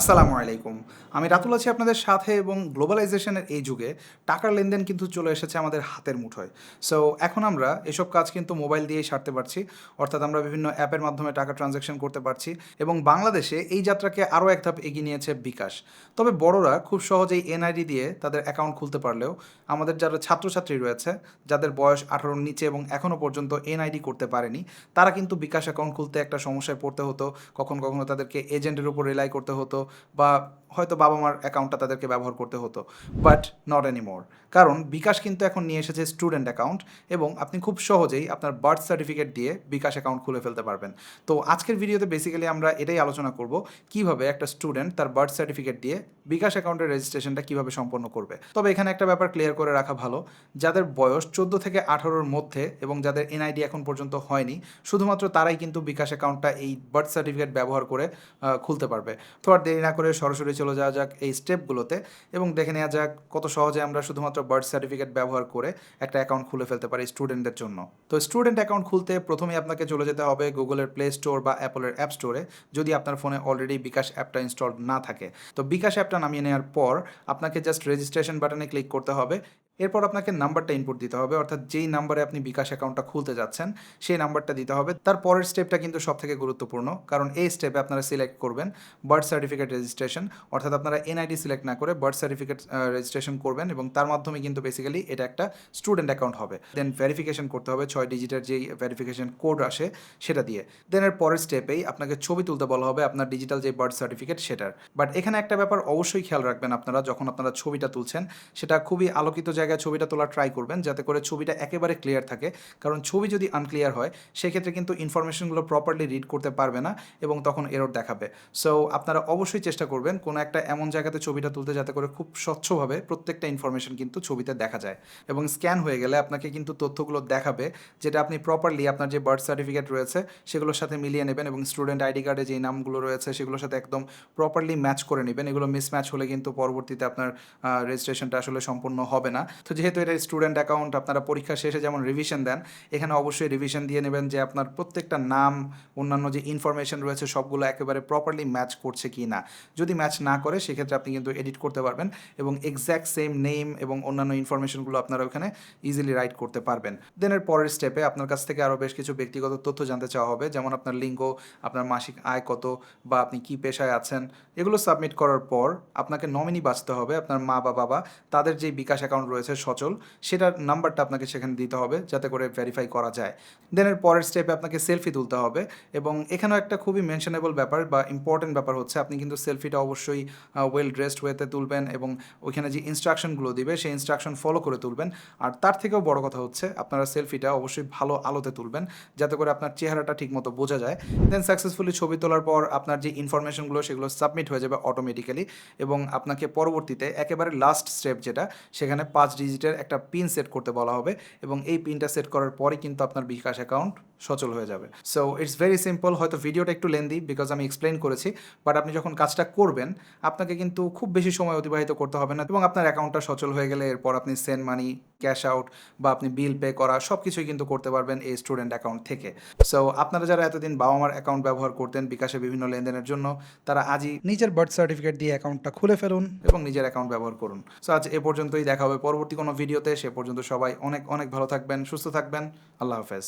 আসসালামু আলাইকুম। আমি রাতুল আছি আপনাদের সাথে এবং গ্লোবালাইজেশনের এই যুগে টাকার লেনদেন কিন্তু চলে এসেছে আমাদের হাতের মুঠোয়। সো এখন আমরা এসব কাজ কিন্তু মোবাইল দিয়েই সারতে পারছি, অর্থাৎ আমরা বিভিন্ন অ্যাপের মাধ্যমে টাকা ট্রানজ্যাকশন করতে পারছি এবং বাংলাদেশে এই যাত্রাকে আরও এক ধাপ এগিয়ে নিয়েছে বিকাশ। তবে বড়রা খুব সহজেই এনআইডি দিয়ে তাদের অ্যাকাউন্ট খুলতে পারলেও আমাদের যারা ছাত্রছাত্রী রয়েছে, যাদের বয়স আঠারোর নিচে এবং এখনও পর্যন্ত এনআইডি করতে পারেনি, তারা কিন্তু বিকাশ অ্যাকাউন্ট খুলতে একটা সমস্যায় পড়তে হতো, কখন কখনো তাদেরকে এজেন্টের উপর রিলাই করতে হতো বা হয়তো বাবা মার অ্যাকাউন্টটা তাদেরকে ব্যবহার করতে হতো, বাট নট এনিমোর কারণ বিকাশ কিন্তু এখন নিয়ে এসেছে স্টুডেন্ট অ্যাকাউন্ট এবং আপনি খুব সহজেই আপনার বার্থ সার্টিফিকেট দিয়ে বিকাশ অ্যাকাউন্ট খুলে ফেলতে পারবেন। তো আজকের ভিডিওতে বেসিক্যালি আমরা এটাই আলোচনা করব, কীভাবে একটা স্টুডেন্ট তার বার্থ সার্টিফিকেট দিয়ে বিকাশ অ্যাকাউন্টের রেজিস্ট্রেশনটা কীভাবে সম্পন্ন করবে। তবে এখানে একটা ব্যাপার ক্লিয়ার করে রাখা ভালো, যাদের বয়স চোদ্দ থেকে আঠারোর মধ্যে এবং যাদের এনআইডি এখন পর্যন্ত হয়নি, শুধুমাত্র তারাই কিন্তু বিকাশ অ্যাকাউন্টটা এই বার্থ সার্টিফিকেট ব্যবহার করে খুলতে পারবে। তো আর দেরি না করে সরাসরি চলে যাওয়া যাক এই স্টেপগুলোতে এবং দেখে নেওয়া যাক কত সহজে আমরা শুধুমাত্র বার্থ সার্টিফিকেট ব্যবহার করে একটা অ্যাকাউন্ট খুলে ফেলতে পারি স্টুডেন্টদের জন্য। তো স্টুডেন্ট অ্যাকাউন্ট খুলতে প্রথমে আপনাকে চলে যেতে হবে গুগলের প্লে স্টোর বা অ্যাপলের অ্যাপ স্টোরে যদি আপনার ফোনে অলরেডি বিকাশ অ্যাপটা ইনস্টল না থাকে। তো বিকাশ অ্যাপটা নামিয়ে নেওয়ার পর আপনাকে জাস্ট রেজিস্ট্রেশন বাটনে ক্লিক করতে হবে এরপর আপনাকে নাম্বারটা ইনপুট দিতে হবে, অর্থাৎ যেই নাম্বারে আপনি বিকাশ অ্যাকাউন্টটা খুলতে যাচ্ছেন, সেই নাম্বারটা দিতে হবে। তার পরের স্টেপটা কিন্তু সব থেকে গুরুত্বপূর্ণ, কারণ এই স্টেপে আপনারা সিলেক্ট করবেন বার্থ সার্টিফিকেট রেজিস্ট্রেশন অর্থাৎ আপনারা এনআইডি সিলেক্ট না করে বার্থ সার্টিফিকেট রেজিস্ট্রেশন করবেন এবং তার মাধ্যমে কিন্তু বেসিক্যালি এটা একটা স্টুডেন্ট অ্যাকাউন্ট হবে। দেন ভেরিফিকেশন করতে হবে, ছয় ডিজিটের যেই ভেরিফিকেশন কোড আসে সেটা দিয়ে। দেন এর পরের স্টেপেই আপনাকে ছবি তুলতে বলা হবে আপনার ডিজিটাল যে বার্থ সার্টিফিকেট সেটার। বাট এখানে একটা ব্যাপার অবশ্যই খেয়াল রাখবেন আপনারা, যখন আপনারা ছবিটা তুলছেন, সেটা খুবই আলোকিত জায়গায় ছবিটা তোলা ট্রাই করবেন, যাতে করে ছবিটা একেবারে ক্লিয়ার থাকে। কারণ ছবি যদি আনক্লিয়ার হয়, সেক্ষেত্রে কিন্তু ইনফরমেশনগুলো প্রপারলি রিড করতে পারবে না এবং তখন এরর দেখাবে। সো আপনারা অবশ্যই চেষ্টা করবেন কোনো একটা এমন জায়গাতে ছবিটা তুলতে যাতে করে খুব স্বচ্ছভাবে প্রত্যেকটা ইনফরমেশন কিন্তু ছবিতে দেখা যায়। এবং স্ক্যান হয়ে গেলে আপনাকে কিন্তু তথ্যগুলো দেখাবে, যেটা আপনি প্রপারলি আপনার যে বার্থ সার্টিফিকেট রয়েছে, সেগুলোর সাথে মিলিয়ে নেবেন এবং স্টুডেন্ট আইডি কার্ডে যেই নামগুলো রয়েছে, সেগুলোর সাথে একদম প্রপারলি ম্যাচ করে নেবেন। এগুলো মিসম্যাচ হলে কিন্তু পরবর্তীতে আপনার রেজিস্ট্রেশনটা আসলে সম্পূর্ণ হবে না। তো যেহেতু এটা স্টুডেন্ট অ্যাকাউন্ট আপনারা পরীক্ষা শেষে যেমন রিভিশন দেন, এখানে অবশ্যই রিভিশন দিয়ে নেবেন যে আপনার প্রত্যেকটা নাম, অন্যান্য যে ইনফরমেশন রয়েছে, সবগুলো একেবারে প্রপারলি ম্যাচ করছে কি না। যদি ম্যাচ না করে, সেক্ষেত্রে আপনি কিন্তু এডিট করতে পারবেন এবং এক্স্যাক্ট সেম নেম এবং অন্যান্য ইনফরমেশনগুলো আপনারা ওখানে ইজিলি রাইট করতে পারবেন। দেন এর পরের স্টেপে আপনার কাছ থেকে আরও বেশ কিছু ব্যক্তিগত তথ্য জানতে চাওয়া হবে, যেমন আপনার লিঙ্গ, আপনার মাসিক আয় কত বা আপনি কি পেশায় আছেন, এগুলো সাবমিট করার পর আপনাকে নমিনি বাঁচতে হবে, আপনার মা বা বাবা, তাদের যে বিকাশ অ্যাকাউন্ট রয়েছে সচল, সেটার নাম্বারটা আপনাকে সেখানে দিতে হবে যাতে করে ভেরিফাই করা যায়। দেন এর পরের স্টেপে আপনাকে সেলফি তুলতে হবে এবং এখানেও একটা খুবই মেনশনেবল ব্যাপার বা ইম্পর্টেন্ট ব্যাপার হচ্ছে, আপনি কিন্তু সেলফিটা অবশ্যই ওয়েল ড্রেসড ওয়েতে তুলবেন এবং ওইখানে যে ইনস্ট্রাকশনগুলো দিবে, সেই ইনস্ট্রাকশন ফলো করে তুলবেন। আর তার থেকেও বড় কথা হচ্ছে, আপনারা সেলফিটা অবশ্যই ভালো আলোতে তুলবেন যাতে করে আপনার চেহারাটা ঠিকমতো বোঝা যায়। দেন সাকসেসফুলি ছবি তোলার পর আপনার যে ইনফরমেশনগুলো সেগুলো সাবমিট হয়ে যাবে অটোমেটিক্যালি এবং আপনাকে পরবর্তীতে একেবারে লাস্ট স্টেপ যেটা, সেখানে পাঁচ ডিজিটের একটা পিন সেট করতে বলা হবে এবং এই পিনটা সেট করার পরে কিন্তু আপনার বিকাশ অ্যাকাউন্ট সচল হয়ে যাবে। সো ইটস ভেরি সিম্পল হয়তো ভিডিওটা একটু লেন্দি বিকজ আমি এক্সপ্লেন করেছি বাট আপনি যখন কাজটা করবেন, আপনাকে কিন্তু খুব বেশি সময় অতিবাহিত করতে হবে না এবং আপনার অ্যাকাউন্টটা সচল হয়ে গেলে এরপর আপনি সেন্ড মানি ক্যাশ আউট বা আপনি বিল পে করা সব কিছুই কিন্তু করতে পারবেন এই স্টুডেন্ট অ্যাকাউন্ট থেকে। সো আপনারা যারা এতদিন বাবা মার অ্যাকাউন্ট ব্যবহার করতেন বিকাশে বিভিন্ন লেনদেনের জন্য, তারা আজই নিজের বার্থ সার্টিফিকেট দিয়ে অ্যাকাউন্টটা খুলে ফেলুন এবং নিজের অ্যাকাউন্ট ব্যবহার করুন। সো আজ এ পর্যন্তই, দেখা হবে পরবর্তী কোনো ভিডিওতে সে পর্যন্ত সবাই অনেক অনেক ভালো থাকবেন সুস্থ থাকবেন। আল্লাহ হাফেজ।